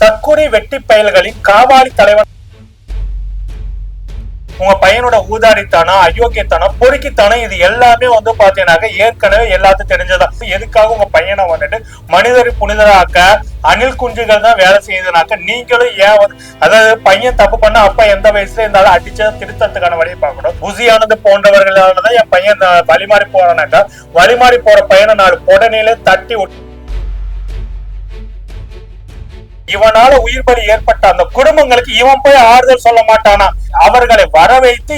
தற்கொலை வெட்டி பயல்களின் காவாலி தலைவன். உங்க பையனோட ஊதாரித்தனம் அயோக்கியத்தனம் பொறுக்கித்தனம் இது எல்லாமே வந்து பாத்தீங்கன்னாக்க ஏற்கனவே எல்லாத்துக்கும் தெரிஞ்சதா எதுக்காக உங்க பையனை வந்துட்டு மனிதரை புனிதராக்க அணில் குஞ்சுகள் தான் வேலை செய்யுதுனாக்க நீங்களும் ஏன் வந்து அதாவது பையன் தப்பு பண்ண அப்பா எந்த வயசுல இருந்தாலும் அடிச்சதை திருத்தத்துக்கான வழியை பார்க்கணும். புசியானது போன்றவர்களாலதான் என் பையன் இந்த வழிமாறி போறானாக்கா வழிமாறி போற பையனை நாலு புடனையில தட்டி விட்டு இவனால உயிர் பலி ஏற்பட்ட அந்த குடும்பங்களுக்கு இவன் போய் ஆறுதல் சொல்ல மாட்டானா? அவர்களை வர வைத்து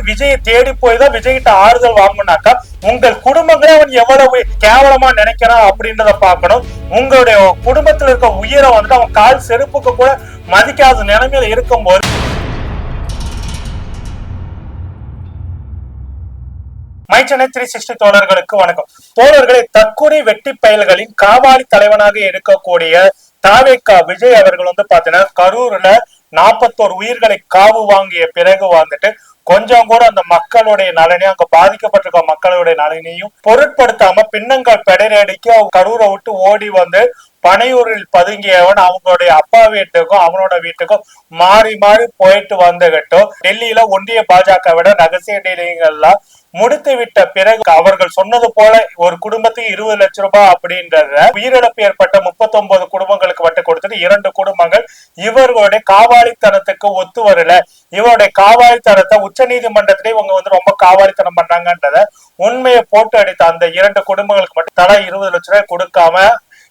விஜயை தேடி போய் தான் விஜய்கிட்ட ஆறுதல் வாங்கினாக்கா உங்கள் குடும்பங்களை அவன் எவ்வளவு கேவலமா நினைக்கிறான் அப்படின்றத பார்க்கணும். உங்களுடைய குடும்பத்தில் இருக்க உயிரை வந்துட்டு அவன் கால் செருப்புக்கு கூட மதிக்காத நிலைமையில இருக்கும்போது மைச்சனை த்ரீ சிக்ஸ்டி தோழர்களுக்கு வணக்கம். தோழர்களை தற்கொலை வெட்டி பயல்களின் காவாலி தலைவனாக இருக்கக்கூடிய தாவேக்கா விஜய் அவர்கள் வந்து பாத்தீங்கன்னா கரூர்ல நாற்பத்தோரு உயிர்களை காவு வாங்கிய பிறகு வந்துட்டு கொஞ்சம் கூட அந்த மக்களுடைய நலனையும் அங்க பாதிக்கப்பட்டிருக்க மக்களுடைய நலனையும் பொருட்படுத்தாம பின்னங்கள் பெடரடிக்கு கரூரை விட்டு ஓடி வந்து பனையூரில் பதுங்கியவன் அவங்களுடைய அப்பா வீட்டுக்கும் அவனோட வீட்டுக்கும் மாறி மாறி போயிட்டு வந்துகிட்டும். டெல்லியில ஒன்றிய பாஜக விட ரகசிய டீலிங்கெல்லாம் முடித்து விட்ட பிறகு அவர்கள் சொன்னது போல ஒரு குடும்பத்துக்கு இருபது லட்சம் ரூபாய் அப்படின்றத உயிரிழப்பு ஏற்பட்ட முப்பத்தி ஒன்பது குடும்பங்களுக்கு வட்டு கொடுத்துட்டு இரண்டு குடும்பங்கள் இவர்களுடைய காவாலித்தனத்துக்கு ஒத்து வரல. இவருடைய காவாலித்தனத்தை உச்ச நீதிமன்றத்திலே இவங்க வந்து ரொம்ப காவாலித்தனம் பண்றாங்கன்றத உண்மையை போட்டு அடித்த அந்த இரண்டு குடும்பங்களுக்கு மட்டும் தலா இருபது லட்சம் ரூபாய் கொடுக்காம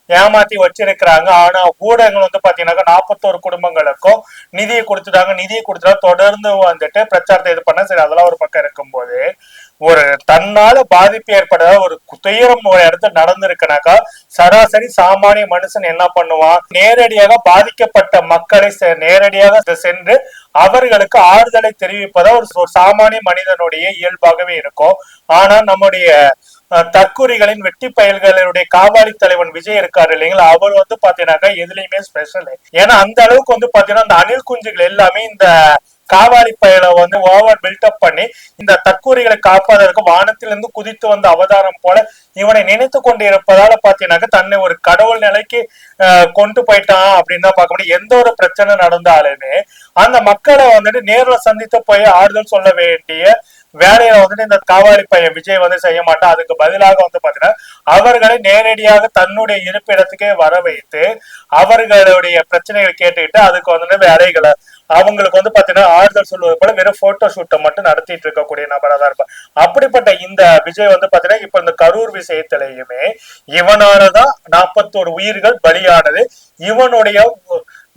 ஏமாத்தி வச்சிருக்கிறாங்க. ஆனா ஊடகங்கள் வந்து பாத்தீங்கன்னாக்கா நாற்பத்தோரு குடும்பங்களுக்கும் நிதியை கொடுத்துட்டாங்க. நிதியை கொடுத்துட்டா தொடர்ந்து வந்துட்டு பிரச்சாரத்தை இது பண்ண சரி அதெல்லாம் ஒரு பக்கம் இருக்கும்போது ஒரு தன்னால பாதிப்பு ஏற்படாத ஒரு துயரம் ஒரு இடத்துல நடந்திருக்குனாக்கா சராசரி சாமானிய மனுஷன் என்ன பண்ணுவான்? நேரடியாக பாதிக்கப்பட்ட மக்களை செ- நேரடியாக சென்று அவர்களுக்கு ஆறுதலை தெரிவிப்பதா ஒரு சாமானிய மனிதனுடைய இயல்பாகவே இருக்கும். ஆனா நம்முடைய தற்கூரிகளின் வெட்டி பயல்களுடைய காவாலி தலைவன் விஜய் இருக்காரு இல்லைங்களா? அவர் வந்து பாத்தீங்கன்னாக்கா எதுலையுமே ஸ்பெஷல் ஏன்னா அந்த அளவுக்கு வந்து பாத்தீங்கன்னா அந்த அணில் குஞ்சுகள் எல்லாமே இந்த காவாலி பயலை வந்து ஓவர் பில்டப் பண்ணி இந்த தற்கூரிகளை காப்பதற்கு வானத்திலிருந்து குதித்து வந்த அவதாரம் போல இவனை நினைத்து கொண்டு இருப்பதால பாத்தீங்கன்னாக்க தன்னை ஒரு கடவுள் நிலைக்கு கொண்டு போயிட்டான் அப்படின்னு தான் பார்க்க முடியும். எந்த ஒரு பிரச்சனை நடந்தாலுமே அந்த மக்களை வந்துட்டு நேரில் சந்தித்து போய் ஆறுதல் சொல்ல வேண்டிய வேலையை வந்துட்டு இந்த காவாலி பையன் விஜய் வந்து செய்ய மாட்டான் அதுக்கு பதிலாக வந்து பாத்தீங்கன்னா அவர்களை நேரடியாக தன்னுடைய இருப்பிடத்துக்கே வர வைத்து அவர்களுடைய பிரச்சனைகளை கேட்டுக்கிட்டு அதுக்கு வந்துட்டு வேலைகளை அவங்களுக்கு வந்து பாத்தீங்கன்னா ஆறுதல் சொல்வது போல வெறும் போட்டோ ஷூட்டை மட்டும் நடத்திட்டு இருக்கக்கூடிய நபரா தான் இருப்பார் அப்படிப்பட்ட இந்த விஜய் வந்து பாத்தீங்கன்னா இப்ப இந்த கரூர் விஷயத்திலையுமே இவனாலதான் நாற்பத்தோரு உயிர்கள் பலியானது. இவனுடைய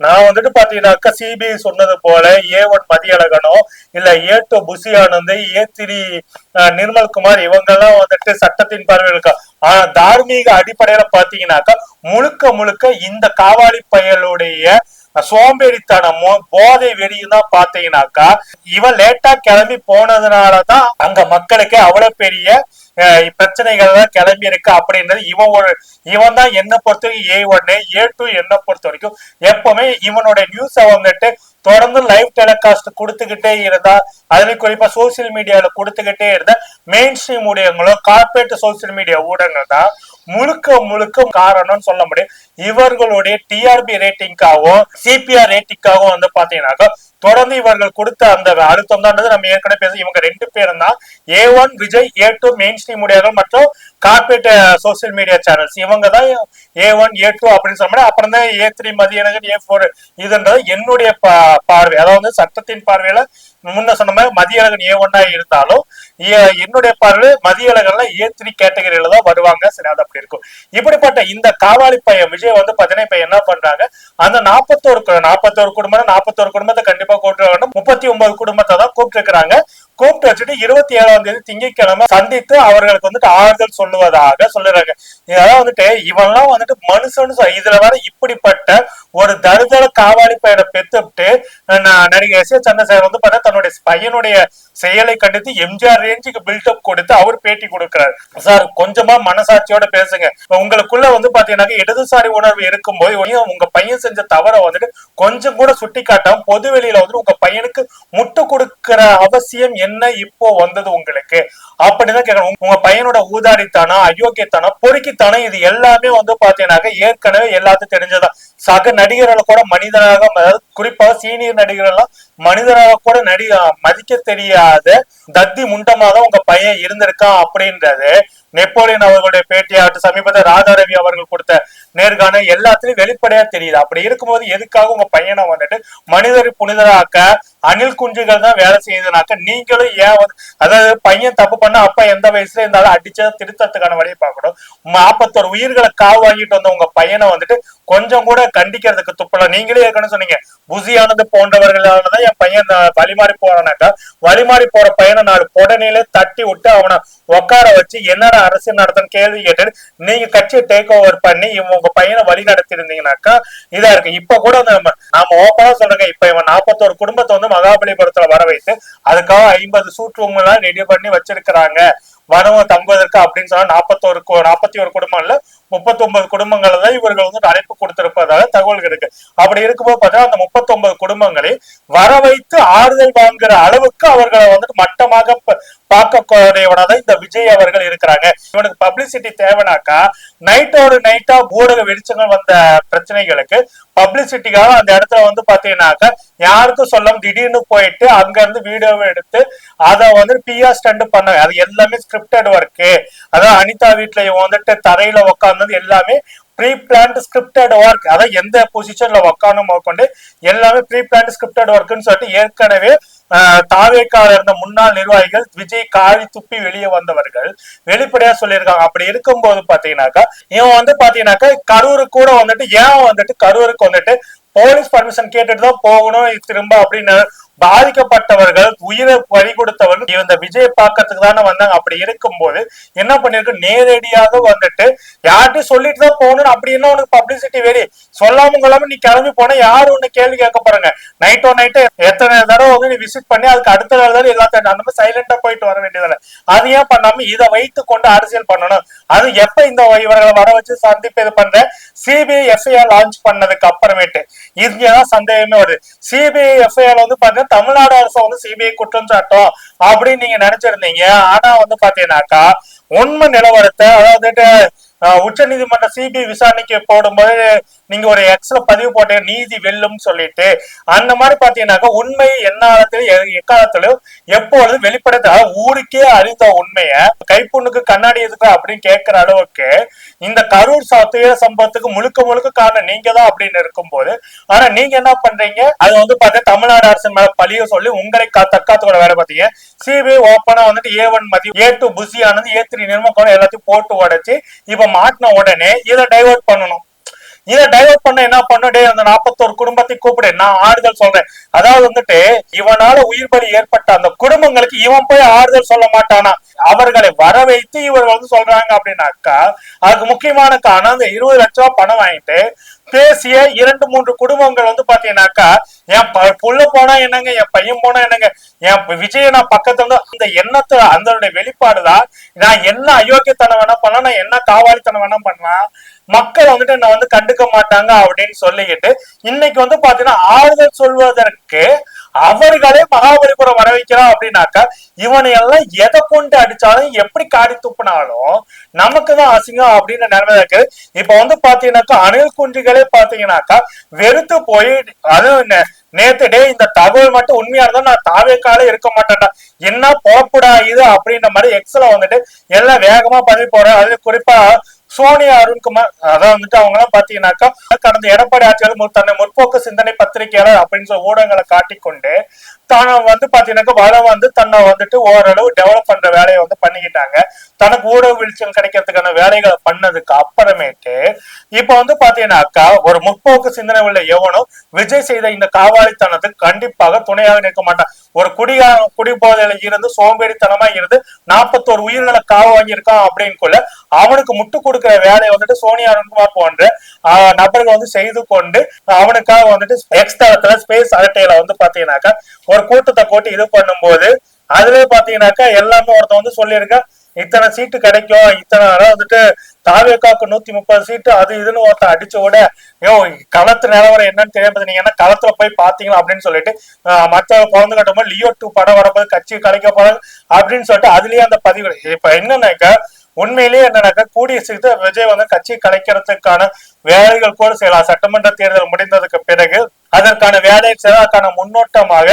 நான் வந்துட்டு பாத்தீங்கன்னாக்கா சிபிஐ சொன்னது போல ஏ ஒன் மதியழகனோ இல்ல A two Bussy Anand A three Nirmalkumar இவங்க எல்லாம் வந்துட்டு சட்டத்தின் பார்வையில் இருக்கா? ஆனா தார்மீக அடிப்படையில பாத்தீங்கன்னாக்கா முழுக்க முழுக்க இந்த காவாலி பயலுடைய சோம்பேறித்தனமும் போதை வெறியும் தான் பாத்தீங்கன்னாக்கா இவன் லேட்டா கிளம்பி போனதுனாலதான் அங்க மக்களுக்கு அவ்வளவு பெரிய பிரச்சனைகள்லாம் கிளம்பி இருக்கு அப்படின்றது இவன் ஒரு இவன் தான் என்ன பொறுத்த வரைக்கும் ஏ ஒன்னு ஏ டூ என்ன பொறுத்த வரைக்கும் எப்பவுமே இவனோட நியூஸை வந்துட்டு தொடர்ந்து லைவ் டெலிகாஸ்ட் கொடுத்துக்கிட்டே இருந்தா அதுல குறிப்பா சோசியல் மீடியால கொடுத்துக்கிட்டே இருந்தா மெயின் ஸ்ட்ரீம் ஊடகங்களும் கார்பரேட் சோசியல் மீடியா ஊடகங்கள் தான் முழுக்க முழுக்க காரணம்னு சொல்ல முடியும். இவர்களுடைய டிஆர்பி ரேட்டிங்காகவும் சிபிஆர் ரேட்டிங்காகவும் வந்து பாத்தீங்கன்னாக்கா தொடர்ந்து இவர்கள் கொடுத்த அந்த அழுத்தம் தான் நம்ம ஏற்கனவே பேச இவங்க ரெண்டு பேரும் தான் A one Vijay A two main stream மீடியாக்கள் மற்றும் கார்பரேட் சோசியல் மீடியா சேனல்ஸ் இவங்க தான் ஏ ஒன் ஏ டூ அப்படின்னு சொல்ல முடியும். அப்புறம் தான் A three Mathiyazhagan A four இதுன்றது என்னுடைய பார்வை. அதாவது சட்டத்தின் பார்வையில முன்ன சொன்ன மாதிரி மதியழகன் ஏ ஒன்னா இருந்தாலும் என்னுடைய பார்வையில மதியழகன்ல ஏ த்ரீ கேட்டகரியில தான் வருவாங்க. சரி அது அப்படி இருக்கும். இப்படிப்பட்ட இந்த காவாலி பையன் விஜய் வந்து பாத்தீங்கன்னா இப்ப என்ன பண்றாங்க? அந்த நாற்பத்தோரு நாற்பத்தோரு குடும்பம் நாற்பத்தோரு குடும்பத்தை கண்டிப்பா கூப்பிட்டு வரணும் முப்பத்தி ஒன்பது குடும்பத்தை தான் கூப்பிட்டு இருக்கிறாங்க கூப்பிட்டு வச்சுட்டு இருபத்தி ஏழாம் தேதி திங்கட்கிழமை சந்தித்து அவர்களுக்கு வந்துட்டு ஆறுதல் சொல்லுவதாக சொல்லுறாங்க. இதெல்லாம் வந்துட்டு இவெல்லாம் வந்துட்டு மனுஷன்னு இதுல வர இப்படிப்பட்ட ஒரு தருதல காவாலி பையனை பெத்துட்டு ந- எஸ் ஏ சந்திரசேகர் வந்து பார்த்தா தன்னுடைய பையனுடைய செயலை கண்டித்து எம்ஜிஆர் ரேஞ்சுக்கு பில்டப் கொடுத்து அவர் பேட்டி கொடுக்கிறார். சார் கொஞ்சமா மனசாட்சியோட பேசுங்க. உங்களுக்குள்ள வந்து பாத்தீங்கன்னா இடதுசாரி உணர்வு இருக்கும் போது உங்க பையன் செஞ்ச தவறை வந்துட்டு கொஞ்சம் கூட சுட்டி காட்டாம பொது வெளியில வந்துட்டு உங்க பையனுக்கு முட்டு கொடுக்கிற அவசியம் என்ன இப்போ வந்தது உங்களுக்கு? அப்படிதான் கேட்கணும் உங்க பையனோட ஊதாரித்தனம் அயோக்கியத்தனம் பொறுக்கித்தனம் இது எல்லாமே வந்து பாத்தீங்கன்னாக்க ஏற்கனவே எல்லாத்துக்கும் தெரிஞ்சதான் சக நடிகர்களை கூட மனிதனாக அதாவது குறிப்பாக சீனியர் நடிகர்கள் எல்லாம் மனிதனாக கூட நடி மதிக்க தெரியாத தத்தி முண்டமாக தான் உங்க பையன் இருந்திருக்கான் அப்படின்றது நெப்போலியன் அவர்களுடைய பேட்டியாகட்டும் சமீபத்தில் ராதாரவி அவர்கள் கொடுத்த நேர்காணல் எல்லாத்துலயும் வெளிப்படையா தெரியுது. அப்படி இருக்கும்போது எதுக்காக உங்க பையனை வந்துட்டு மனிதரை புனிதராக்க அணில் குஞ்சுகள் தான் வேலை செய்யுதுனாக்க நீங்களும் ஏன் வந்து அதாவது பையன் தப்பு பண்ண அப்பா எந்த வயசுல இருந்தாலும் அடிச்சா திருத்தத்துக்கான வழியை பார்க்கணும். நாற்பத்தொரு உயிர்களை காவு வாங்கிட்டு வந்த உங்க பையனை வந்துட்டு கொஞ்சம் கூட கண்டிக்கிறதுக்கு துப்பல. நீங்களே ஏற்கனவே சொன்னீங்க புசியானது போன்றவர்களாலதான் என் பையன் வழிமாறி போறானாக்கா வழிமாறி போற பையனை நாலு உடனே தட்டி விட்டு அவனை உட்கார வச்சு என்னடா அரசியல் நடத்தன்னு கேள்வி கேட்டு நீங்க கட்சியை டேக் ஓவர் பண்ணி இவங்க உங்க பையனை வழி நடத்தி இருந்தீங்கன்னாக்கா இதா இருக்கு. இப்ப கூட நம்ம நாம ஓப்பனா சொல்றேங்க இப்ப இவன் நாற்பத்தோரு குடும்பத்தை வந்து மகாபலிபுரத்துல வர வைத்து அதுக்காக ஐம்பது சூட் எல்லாம் ரெடி பண்ணி வச்சிருக்கிறாங்க. வரவங்க தங்குவதற்கு அப்படின்னு சொன்னா நாற்பத்தோரு நாற்பத்தி ஒரு குடும்பம் இல்ல முப்பத்தி ஒன்பது குடும்பங்கள் தான் இவர்கள் வந்து அழைப்பு கொடுத்திருப்பதாக தகவல்கள் இருக்கு. அப்படி இருக்கும்போது பார்த்தா அந்த முப்பத்தி ஒன்பது குடும்பங்களை வர வைத்து ஆறுதல் வாங்குற அளவுக்கு அவர்களை வந்துட்டு மட்டமாக பார்க்கக்கூடியவனாதான் இந்த விஜய் அவர்கள் இருக்கிறாங்க. இவனுக்கு பப்ளிசிட்டி தேவைனாக்கா நைட்டோட நைட்டா ஊடக வெளிச்சங்கள் வந்த பிரச்சனைகளுக்கு பப்ளிசிட்டிக்காக அந்த இடத்துல வந்து பாத்தீங்கன்னாக்கா யாருக்கும் சொல்ல திடீர்னு போயிட்டு அங்க இருந்து வீடியோவை எடுத்து அதை வந்து பிஆர் ஸ்டண்ட் பண்ண அது எல்லாமே ஸ்கிரிப்டட் ஒர்க்கு அதாவது அனிதா வீட்டுல இவன் வந்துட்டு தரையில உட்காந்து வந்தது எல்லாமே ப்ரீ பிளான்ட் ஸ்கிரிப்டட் ஒர்க் அதாவது எந்த பொசிஷன்ல உட்காந்து கொண்டு எல்லாமே ப்ரீ பிளான்ட் ஸ்கிரிப்டட் ஒர்க்னு சொல்லிட்டு ஏற்கனவே தாவேக்கால இருந்த முன்னாள் நிர்வாகிகள் விஜய் காவி துப்பி வெளியே வந்தவர்கள் வெளிப்படையா சொல்லியிருக்காங்க. அப்படி இருக்கும்போது பாத்தீங்கன்னாக்கா இவன் வந்து பாத்தீங்கன்னாக்கா கரூருக்கு கூட வந்துட்டு ஏன் வந்துட்டு கரூருக்கு வந்துட்டு போலீஸ் பர்மிஷன் கேட்டுட்டு தான் போகணும் திரும்ப அப்படின்னு பாதிக்கப்பட்டவர்கள் உயிரை பறி கொடுத்தவர்கள் இந்த விஜய் பார்க்கறதுக்கு தானே வந்தாங்க. அப்படி இருக்கும்போது என்ன பண்ணிருக்கு நேரடியாக வந்துட்டு யார்கிட்டயும் சொல்லிட்டு தான் போகணும் அப்படி என்ன உனக்கு பப்ளிசிட்டி வெறி சொல்லாம கொள்ளாம நீ கிளம்பி போனா யாரும் உன்னை கேள்வி கேட்க போறாங்க? நைட்டோ நைட்டு எத்தனை தடவை வந்து நீ விசிட் பண்ணி அதுக்கு அடுத்த நாள் தான் எல்லாத்தையும் அந்த மாதிரி சைலண்டா போயிட்டு வர வேண்டியதில்லை அது ஏன் பண்ணாம இதை வைத்து கொண்டு அரசியல் பண்ணணும்? அது எப்ப இந்த இவர்களை வர வச்சு சந்திப்பு இது பண்ற? சிபிஐ எஃப்ஐஆர் லான்ச் பண்ணதுக்கு அப்புறமேட்டு. இதுதான் சந்தேகமே வருது. சிபிஐ எஃப்ஐஆர் வந்து பாத்தீங்கன்னா தமிழ்நாடு அரசு வந்து சிபிஐ குற்றம் சாட்டும் அப்படின்னு நீங்க நினைச்சிருந்தீங்க. ஆனா வந்து பாத்தீங்கன்னாக்கா உண்மை நிலவரத்தை அதாவது உச்ச நீதிமன்ற சிபிஐ விசாரணைக்கு போடும்போது நீங்க ஒரு எக்ஸ்ல பதிவு போட்ட நீதி வெல்லும் சொல்லிட்டு அந்த மாதிரி பாத்தீங்கன்னாக்கா உண்மை எந்நாளத்திலும் எக்காலத்திலும் எப்பொழுதும் வெளிப்படுத்த ஊருக்கே அறிந்த உண்மைய கைப்புண்ணுக்கு கண்ணாடி எதுக்கு அப்படின்னு கேட்கிற அளவுக்கு இந்த கரூர் துயர சம்பவத்துக்கு முழுக்க முழுக்க காரணம் நீங்க தான் அப்படின்னு இருக்கும்போது ஆனா நீங்க என்ன பண்றீங்க? அது வந்து பார்த்தா தமிழ்நாடு அரசு மேல பழிய சொல்லி உங்களை தற்காத்துக்கூட வேலை பார்த்தீங்க. சிபிஐ ஓப்பனா வந்துட்டு A one Mathi A two புசி ஆனது ஏ த்ரீ நிர்மக்கம் எல்லாத்தையும் போட்டு உடைச்சு இப்ப மாட்டின உடனே இதை டைவர்ட் பண்ணணும். இதை டைவர்ட் பண்ண என்ன பண்ணுடே அந்த நாற்பத்தோரு குடும்பத்தை கூப்பிடு. நான் ஆறுதல் சொல்றேன். அதாவது வந்துட்டு இவனால உயிர் பலி ஏற்பட்ட அந்த குடும்பங்களுக்கு இவன் போய் ஆறுதல் சொல்ல மாட்டானா? அவர்களை வர வைத்து இவர் வந்து சொல்றாங்க அப்படின்னாக்கா அதுக்கு முக்கியமான காரணம் அந்த இருபது லட்ச ரூபாய் பணம் வாங்கிட்டு பேசிய இரண்டு மூன்று குடும்பங்கள் வந்து பாத்தீங்கன்னாக்கா என் புள்ள போனா என்னங்க என் பையன் போனா என்னங்க என் விஜய நான் பக்கத்துல இருந்து அந்த எண்ணத்தை அந்த வெளிப்பாடுதான் நான் என்ன அயோக்கியத்தனம் வேணா பண்ணலாம் நான் என்ன காவாலித்தனம் வேணா பண்ணலாம். மக்கள் வந்துட்டு என்ன வந்து கண்டுக்க மாட்டாங்க அப்படின்னு சொல்லிக்கிட்டு இன்னைக்கு வந்து பாத்தீங்கன்னா ஆறுதல் சொல்வதற்கு அவர்களே மகாபலிபுரம் வர வைக்கிறோம் அப்படின்னாக்கா இவனை எல்லாம் எதை கொண்டு அடிச்சாலும் எப்படி காடி துப்புனாலும் நமக்கு தான் அசிங்கம் அப்படின்னு நிலைமை இருக்கு இப்ப வந்து பாத்தீங்கன்னாக்கா அணில் குன்றிகளே பாத்தீங்கன்னாக்கா வெறுத்து போய் அது நேத்து டே இந்த தகவல் மட்டும் உண்மையா இருந்தா நான் தாவே இருக்க மாட்டேன்டா. என்ன போப்புடா இது அப்படின்ற மாதிரி எக்ஸல வந்துட்டு எல்லாம் வேகமா பதிவு போறேன் அது குறிப்பா சோனியா அருண்குமார் அதான் வந்துட்டு அவங்க எல்லாம் பாத்தீங்கன்னாக்கா கடந்த எடப்பாடி ஆட்சியாளர் தன்னை முற்போக்கு சிந்தனை பத்திரிகையாளர் அப்படின்னு சொல்லி ஊடகங்களை காட்டிக்கொண்டு தான வந்து பாத்தீங்கன்னாக்கா வளம் வந்து தன்னை வந்துட்டு ஓரளவு டெவலப் பண்ற வேலையை வந்து பண்ணிக்கிட்டாங்க. தனக்கு ஊடக வீழ்ச்சிகள் கிடைக்கிறதுக்கான வேலைகளை பண்ணதுக்கு அப்புறமேட்டு இப்ப வந்து பாத்தீங்கன்னாக்கா ஒரு முற்போக்கு சிந்தனை உள்ள எவனும் விஜய் செய்த இந்த காவாலித்தனத்துக்கு கண்டிப்பாக துணையாக நிற்க மாட்டான். ஒரு குடியா குடிபோதையில இருந்து சோம்பேறித்தனமா இருந்து நாற்பத்தோரு உயிர்களை காவ வாங்கியிருக்கான் அப்படின்னு அவனுக்கு முட்டு கொடுக்கிற வேலையை வந்துட்டு சோனியா அருண்குமார் போன்ற நபர்கள் வந்து செய்து கொண்டு அவனுக்காக வந்துட்டு எக்ஸ் தளத்துல ஸ்பேஸ் அரட்டையில வந்து பாத்தீங்கன்னாக்கா ஒரு கூட்டத்தை போட்டு இது பண்ணும்போது அதுலயே பாத்தீங்கன்னாக்கா எல்லாமே ஒருத்தன் வந்து சொல்லியிருக்கா இத்தனை சீட்டு கிடைக்கும் இத்தனை அதாவது வந்துட்டு தாவேக்காக்கு நூத்தி முப்பது சீட்டு அது இதுன்னு ஒருத்த அடிச்ச விட ஐயோ களத்து நிலவரம் என்னன்னு தெரியாது நீங்க என்ன களத்துல போய் பாத்தீங்களா அப்படின்னு சொல்லிட்டு மற்ற மத்த குழந்தை கட்டும்போது லியோ டூ படம் வரப்போது கட்சி கலைக்க போறது அப்படின்னு சொல்லிட்டு அதுலயே அந்த பதிவு இப்ப என்னன்னாக்கா உண்மையிலேயே என்னன்னாக்கா கூடிய சீக்கிரம் விஜய் வந்து கட்சி கலைக்கிறதுக்கான வேலைகள் கூட செய்யலாம். சட்டமன்ற தேர்தல் முடிந்ததுக்கு பிறகு அதற்கான வேலை செய்வதற்கான முன்னோட்டமாக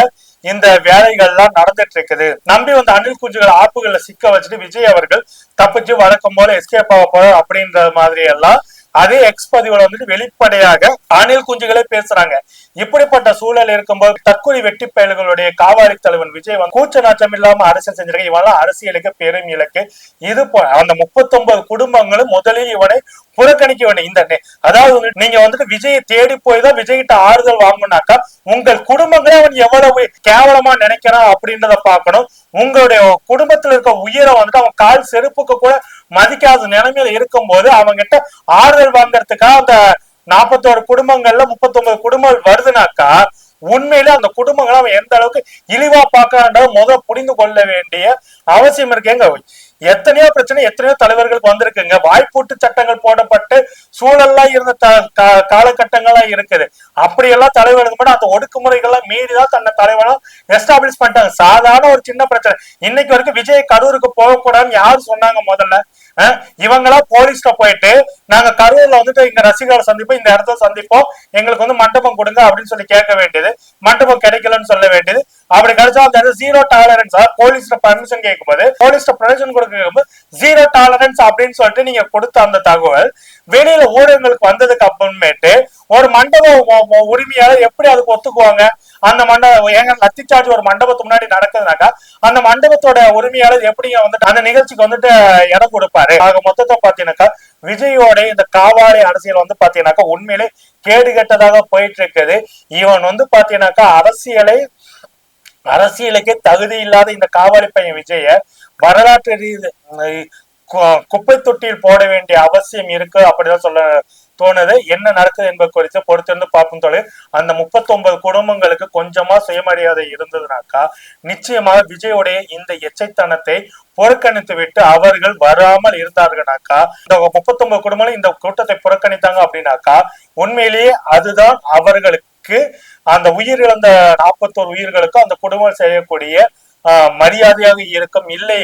இந்த வேலைகள்லாம் நடந்துட்டு இருக்குது நம்பி வந்த அணில் குஞ்சுகள் ஆப்புகள்ல சிக்க வச்சுட்டு விஜய் அவர்கள் தப்பிச்சு வழக்கம் போல எஸ்கேப் ஆக போறோம் அப்படின்ற மாதிரி எல்லாம் அதே எக்ஸ் பதிவுல வந்துட்டு வெளிப்படையாக அணில் குஞ்சுகளே பேசுறாங்க. இப்படிப்பட்ட சூழல் இருக்கும்போது தற்கொலை வெட்டி பயல்களுடைய காவாரி தலைவன் விஜய் வந்து கூச்ச நாச்சம் இல்லாம அரசியல் செஞ்சிருக்க. இவெல்லாம் அரசியலுக்கு பெரும் இலக்கு. இது போ- அந்த முப்பத்தொன்பது குடும்பங்களும் முதலில் இவனை புறக்கணிக்க வேண்டும். இந்த அதாவது நீங்க வந்துட்டு விஜயை தேடி போய் தான் விஜய் கிட்ட ஆறுதல் வாங்கணும்னாக்கா உங்கள் குடும்பங்களே அவன் எவ்வளவு கேவலமா நினைக்கிறான் அப்படின்றத பார்க்கணும். உங்களுடைய குடும்பத்துல இருக்க உயிரை வந்துட்டு அவன் கால் செருப்புக்கு கூட மதிக்காத நிலைமையில இருக்கும்போது அவங்க கிட்ட ஆறுதல் வாங்கறதுக்காக அந்த நாற்பத்தோரு குடும்பங்கள்ல முப்பத்தொன்பது குடும்பங்கள் வருதுனாக்கா உண்மையில அந்த குடும்பங்களை அவன் எந்த அளவுக்கு இழிவா பார்க்கறான்றத முத புரிந்து கொள்ள வேண்டிய அவசியம் இருக்குங்க எத்தனையோ பிரச்சனை எத்தனையோ தலைவர்களுக்கு வந்திருக்குங்க. வாய்ப்பூட்டு சட்டங்கள் போடப்பட்டு சூழல்லாம் இருந்த த- காலகட்டங்கள்லாம் இருக்குது. அப்படியெல்லாம் தலைவர்களுக்கு மட்டும் அந்த ஒடுக்குமுறைகள்லாம் மீறிதான் தன்னை தலைவனா எஸ்டாப்ளிஷ் பண்ணிட்டாங்க. சாதாரண ஒரு சின்ன பிரச்சனை. இன்னைக்கு வரைக்கும் விஜய் கரூருக்கு போகக்கூடாதுன்னு யாரு சொன்னாங்க முதல்ல? இவங்களா போலீஸ்ல போயிட்டு நாங்க கரூர்ல வந்துட்டு இங்க ரசிகர்களை சந்திப்போம் இந்த இடத்துல சந்திப்போம். எங்களுக்கு வந்து மண்டபம் கொடுங்க அப்படின்னு சொல்லி கேட்க வேண்டியது. மண்டபம் கிடைக்கலன்னு சொல்ல வேண்டியது. அப்படி கிடைச்சா அந்த ஜீரோ டாலரன்ஸ் போலீஸ்ல பர்மிஷன் கேட்கும்போது போலீஸ்ல பர்மிஷன் கொடுக்கும்போது ஜீரோ டாலரன்ஸ் அப்படின்னு சொல்லிட்டு நீங்க கொடுத்த அந்த தகவல் வெளியில ஊடகங்களுக்கு வந்ததுக்கு அப்புறமேட்டு ஒரு மண்டப உரிமையாளர் எப்படி அதுக்கு ஒத்துக்குவாங்க? அந்த மண்டபம் ஏங்க லத்தி ஒரு மண்டபத்துக்கு முன்னாடி நடக்குதுனாக்கா அந்த மண்டபத்தோட உரிமையாளர் எப்படி வந்துட்டு அந்த நிகழ்ச்சிக்கு வந்துட்டு இடம் கொடுப்பாரு. ஆக மொத்தத்தை பாத்தீங்கன்னாக்கா விஜயோட இந்த காவாலை அரசியல் வந்து பாத்தீங்கன்னாக்கா உண்மையிலே கேடு கெட்டதாக போயிட்டு இருக்குது இவன் வந்து பாத்தீங்கன்னாக்கா அரசியலை அரசியலுக்கே தகுதி இல்லாத இந்த காவாலி பையன் விஜய வரலாற்று ரீதி குப்பை தொட்டியில் போட வேண்டிய அவசியம் இருக்கு அப்படிதான் சொல்ல தோணுது. என்ன நடக்குது என்பது குறித்து பொறுத்திருந்து பார்க்கும் தொழில் அந்த முப்பத்தொன்பது குடும்பங்களுக்கு கொஞ்சமா சுயமரியாதை இருந்ததுனாக்கா நிச்சயமாக விஜயோடைய இந்த எச்சைத்தனத்தை புறக்கணித்து விட்டு அவர்கள் வராமல் இருந்தார்கள்னாக்கா இந்த முப்பத்தொன்பது குடும்பங்களும் இந்த கூட்டத்தை புறக்கணித்தாங்க அப்படின்னாக்கா உண்மையிலேயே அதுதான் அவர்களுக்கு அந்த உயிரிழந்த நாற்பத்தோரு உயிர்களுக்கும் அந்த குடும்பம் செய்யக்கூடிய மரியாதையாக இருக்கும். இல்லை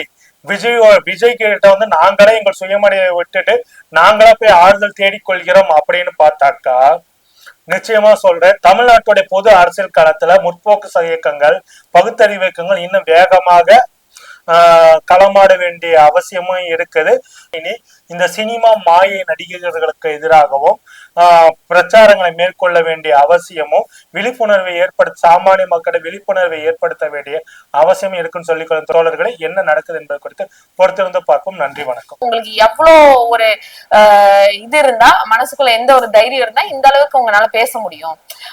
விஜய் விஜய் கிட்ட வந்து நாங்களே எங்கள் சுயமடையை விட்டுட்டு நாங்களா போய் ஆறுதல் தேடிக்கொள்கிறோம் அப்படின்னு பார்த்தாக்கா நிச்சயமா சொல்றேன். தமிழ்நாட்டுடைய பொது அரசியல் களத்துல முற்போக்கு இயக்கங்கள் பகுத்தறிவு இயக்கங்கள் இன்னும் வேகமாக களமாட வேண்டிய அவசியமும் இருக்குது. இனி இந்த சினிமா மாயை நடிகர்களுக்கு எதிராகவும் ஆஹ், பிரச்சாரங்களை மேற்கொள்ள வேண்டிய அவசியமும் விழிப்புணர்வை ஏற்படுத்த சாமானிய மக்களை விழிப்புணர்வை ஏற்படுத்த வேண்டிய அவசியம் இருக்குன்னு சொல்லிக்கொள்ளும் தோழர்களை என்ன நடக்குது என்பது குறித்து பொறுத்திருந்து பார்ப்போம். நன்றி வணக்கம். உங்களுக்கு எவ்வளோ ஒரு ஆஹ், இது இருந்தா மனசுக்குள்ள எந்த ஒரு தைரியம் இருந்தா இந்த அளவுக்கு உங்களால பேச முடியும்.